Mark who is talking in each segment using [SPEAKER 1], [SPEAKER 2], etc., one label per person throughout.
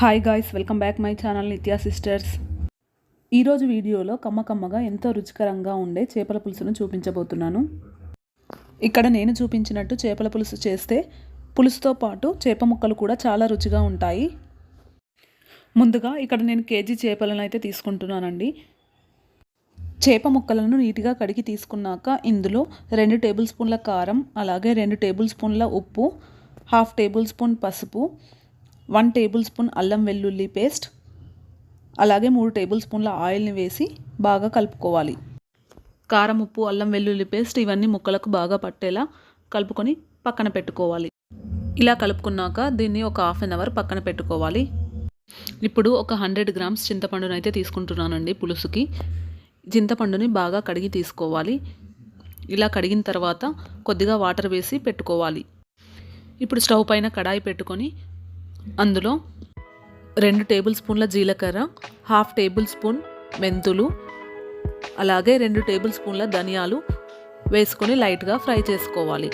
[SPEAKER 1] Hi guys welcome back my channel Nithya sisters ఈరోజు వీడియోలో కమ్మ కమ్మగా ఎంతో రుచికరంగా ఉండే చేపల పులుసును చూపించబోతున్నాను. ఇక్కడ నేను చూపించినట్టు చేపల పులుసు చేస్తే పులుసుతో పాటు చేప ముక్కలు కూడా చాలా రుచిగా ఉంటాయి. ముందుగా ఇక్కడ నేను కేజీ చేపలను అయితే తీసుకుంటున్నానండి. చేప ముక్కలను నీట్గా కడిగి తీసుకున్నాక ఇందులో రెండు టేబుల్ స్పూన్ల కారం అలాగే రెండు టేబుల్ స్పూన్ల ఉప్పు హాఫ్ టేబుల్ స్పూన్ పసుపు వన్ టేబుల్ స్పూన్ అల్లం వెల్లుల్లి పేస్ట్ అలాగే మూడు టేబుల్ స్పూన్ల ఆయిల్ని వేసి బాగా కలుపుకోవాలి. కారం ఉప్పు అల్లం వెల్లుల్లి పేస్ట్ ఇవన్నీ ముక్కలకు బాగా పట్టేలా కలుపుకొని పక్కన పెట్టుకోవాలి. ఇలా కలుపుకున్నాక దీన్ని ఒక హాఫ్ అన్ అవర్ పక్కన పెట్టుకోవాలి. ఇప్పుడు ఒక హండ్రెడ్ గ్రామ్స్ చింతపండును అయితే తీసుకుంటున్నానండి పులుసుకి. చింతపండుని బాగా కడిగి తీసుకోవాలి. ఇలా కడిగిన తర్వాత కొద్దిగా వాటర్ వేసి పెట్టుకోవాలి. ఇప్పుడు స్టవ్ పైన కడాయి పెట్టుకొని అందులో రెండు టేబుల్ స్పూన్ల జీలకర్ర హాఫ్ టేబుల్ స్పూన్ మెంతులు అలాగే రెండు టేబుల్ స్పూన్ల ధనియాలు వేసుకొని లైట్గా ఫ్రై చేసుకోవాలి.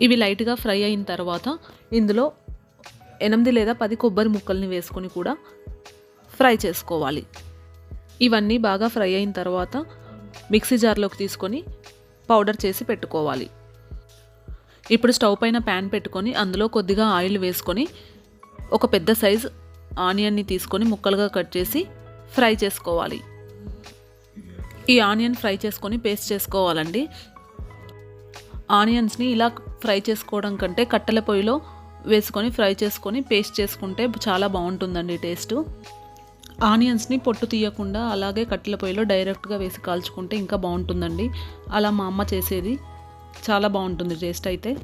[SPEAKER 1] ఇవి లైట్గా ఫ్రై అయిన తర్వాత ఇందులో ఎనిమిది లేదా పది కొబ్బరి ముక్కల్ని వేసుకొని కూడా ఫ్రై చేసుకోవాలి. ఇవన్నీ బాగా ఫ్రై అయిన తర్వాత మిక్సీ జార్లోకి తీసుకొని పౌడర్ చేసి పెట్టుకోవాలి. ఇప్పుడు స్టవ్ పైన ప్యాన్ పెట్టుకొని అందులో కొద్దిగా ఆయిల్ వేసుకొని ఒక పెద్ద సైజ్ ఆనియన్ని తీసుకొని ముక్కలుగా కట్ చేసి ఫ్రై చేసుకోవాలి. ఈ ఆనియన్ ఫ్రై చేసుకొని పేస్ట్ చేసుకోవాలండి. ఆనియన్స్ని ఇలా ఫ్రై చేసుకోవడం కంటే కట్టెల పొయ్యిలో వేసుకొని ఫ్రై చేసుకొని పేస్ట్ చేసుకుంటే చాలా బాగుంటుందండి టేస్ట్. ఆనియన్స్ని పొట్టు తీయకుండా అలాగే కట్టెల పొయ్యిలో డైరెక్ట్గా వేసి కాల్చుకుంటే ఇంకా బాగుంటుందండి. అలా మా అమ్మ చేసేది. చాలా బాగుంటుంది టేస్ట్ అయితే.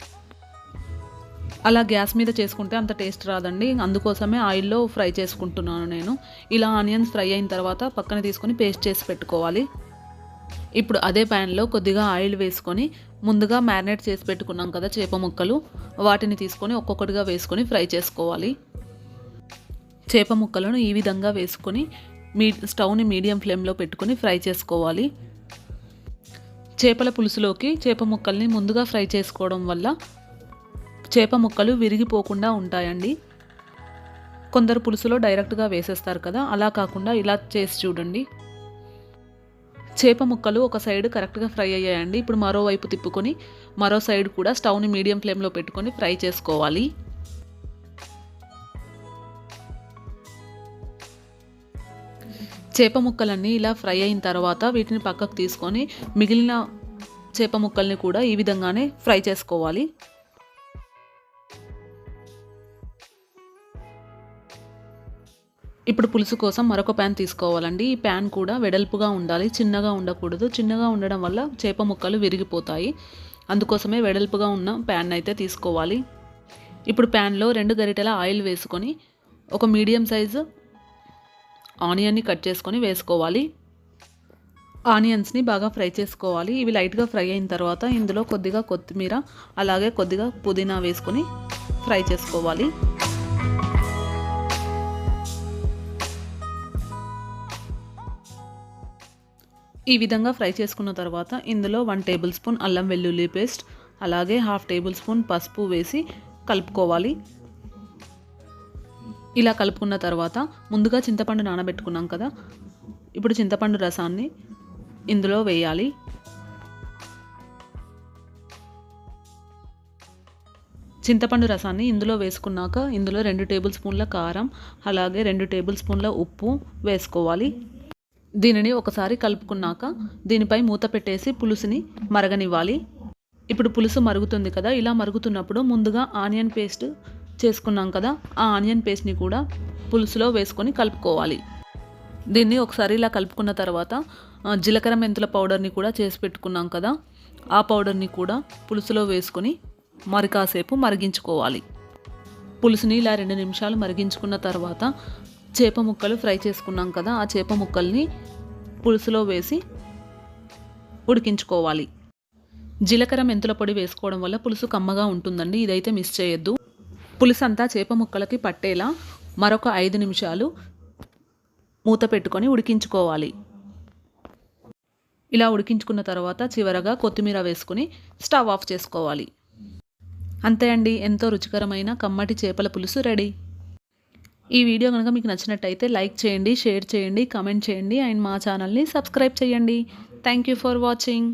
[SPEAKER 1] అలా గ్యాస్ మీద చేసుకుంటే అంత టేస్ట్ రాదండి. అందుకోసమే ఆయిల్లో ఫ్రై చేసుకుంటున్నాను నేను. ఇలా ఆనియన్స్ ఫ్రై అయిన తర్వాత పక్కన తీసుకొని పేస్ట్ చేసి పెట్టుకోవాలి. ఇప్పుడు అదే ప్యాన్లో కొద్దిగా ఆయిల్ వేసుకొని ముందుగా మ్యారినేట్ చేసి పెట్టుకున్నాం కదా చేప ముక్కలు. వాటిని తీసుకొని ఒక్కొక్కటిగా వేసుకొని ఫ్రై చేసుకోవాలి. చేప ముక్కలను ఈ విధంగా వేసుకొని మీ స్టవ్ని మీడియం ఫ్లేమ్లో పెట్టుకొని ఫ్రై చేసుకోవాలి. చేపల పులుసులోకి చేప ముక్కల్ని ముందుగా ఫ్రై చేసుకోవడం వల్ల చేప ముక్కలు విరిగిపోకుండా ఉంటాయండి. కొందరు పులుసులో డైరెక్ట్గా వేసేస్తారు కదా అలా కాకుండా ఇలా చేసి చూడండి. చేప ముక్కలు ఒక సైడ్ కరెక్ట్గా ఫ్రై అయ్యాయండి. ఇప్పుడు మరోవైపు తిప్పుకొని మరో సైడ్ కూడా స్టవ్ని మీడియం ఫ్లేమ్లో పెట్టుకొని ఫ్రై చేసుకోవాలి. చేప ముక్కలన్నీ ఇలా ఫ్రై అయిన తర్వాత వీటిని పక్కకు తీసుకొని మిగిలిన చేప ముక్కల్ని కూడా ఈ విధంగానే ఫ్రై చేసుకోవాలి. ఇప్పుడు పులుసు కోసం మరొక ప్యాన్ తీసుకోవాలండి. ఈ ప్యాన్ కూడా వెడల్పుగా ఉండాలి చిన్నగా ఉండకూడదు. చిన్నగా ఉండడం వల్ల చేప ముక్కలు విరిగిపోతాయి. అందుకోసమే వెడల్పుగా ఉన్న ప్యాన్ అయితే తీసుకోవాలి. ఇప్పుడు ప్యాన్లో రెండు గరిటెల ఆయిల్ వేసుకొని ఒక మీడియం సైజు ఆనియన్ని కట్ చేసుకొని వేసుకోవాలి. ఆనియన్స్ని బాగా ఫ్రై చేసుకోవాలి. ఇవి లైట్గా ఫ్రై అయిన తర్వాత ఇందులో కొద్దిగా కొత్తిమీర అలాగే కొద్దిగా పుదీనా వేసుకొని ఫ్రై చేసుకోవాలి. ఈ విధంగా ఫ్రై చేసుకున్న తర్వాత ఇందులో వన్ టేబుల్ స్పూన్ అల్లం వెల్లుల్లి పేస్ట్ అలాగే హాఫ్ టేబుల్ స్పూన్ పసుపు వేసి కలుపుకోవాలి. ఇలా కలుపుకున్న తర్వాత ముందుగా చింతపండు నానబెట్టుకున్నాం కదా. ఇప్పుడు చింతపండు రసాన్ని ఇందులో వేయాలి. చింతపండు రసాన్ని ఇందులో వేసుకున్నాక ఇందులో రెండు టేబుల్ స్పూన్ల కారం అలాగే రెండు టేబుల్ స్పూన్ల ఉప్పు వేసుకోవాలి. దీనిని ఒకసారి కలుపుకున్నాక దీనిపై మూత పెట్టేసి పులుసుని మరగనివ్వాలి. ఇప్పుడు పులుసు మరుగుతుంది కదా ఇలా మరుగుతున్నప్పుడు ముందుగా ఆనియన్ పేస్ట్ చేసుకున్నాం కదా ఆ ఆనియన్ పేస్ట్ని కూడా పులుసులో వేసుకొని కలుపుకోవాలి. దీన్ని ఒకసారి ఇలా కలుపుకున్న తర్వాత జీలకర్ర మెంతుల పౌడర్ని కూడా చేసి పెట్టుకున్నాం కదా ఆ పౌడర్ని కూడా పులుసులో వేసుకొని మరి కాసేపు మరిగించుకోవాలి. పులుసుని ఇలా రెండు నిమిషాలు మరిగించుకున్న తర్వాత చేప ముక్కలు ఫ్రై చేసుకున్నాం కదా ఆ చేప ముక్కల్ని పులుసులో వేసి ఉడికించుకోవాలి. జీలకర్ర మెంతుల పొడి వేసుకోవడం వల్ల పులుసు కమ్మగా ఉంటుందండి ఇదైతే మిస్ చేయొద్దు. పులుసంతా చేప ముక్కలకి పట్టేలా మరొక ఐదు నిమిషాలు మూత పెట్టుకొని ఉడికించుకోవాలి. ఇలా ఉడికించుకున్న తర్వాత చివరగా కొత్తిమీర వేసుకుని స్టవ్ ఆఫ్ చేసుకోవాలి. అంతే అండి ఎంతో రుచికరమైన కమ్మటి చేపల పులుసు రెడీ. ఈ వీడియో కనుక మీకు నచ్చినట్టయితే లైక్ చేయండి షేర్ చేయండి కామెంట్ చేయండి అండ్ మా ఛానల్ని సబ్స్క్రైబ్ చేయండి. Thank you for watching.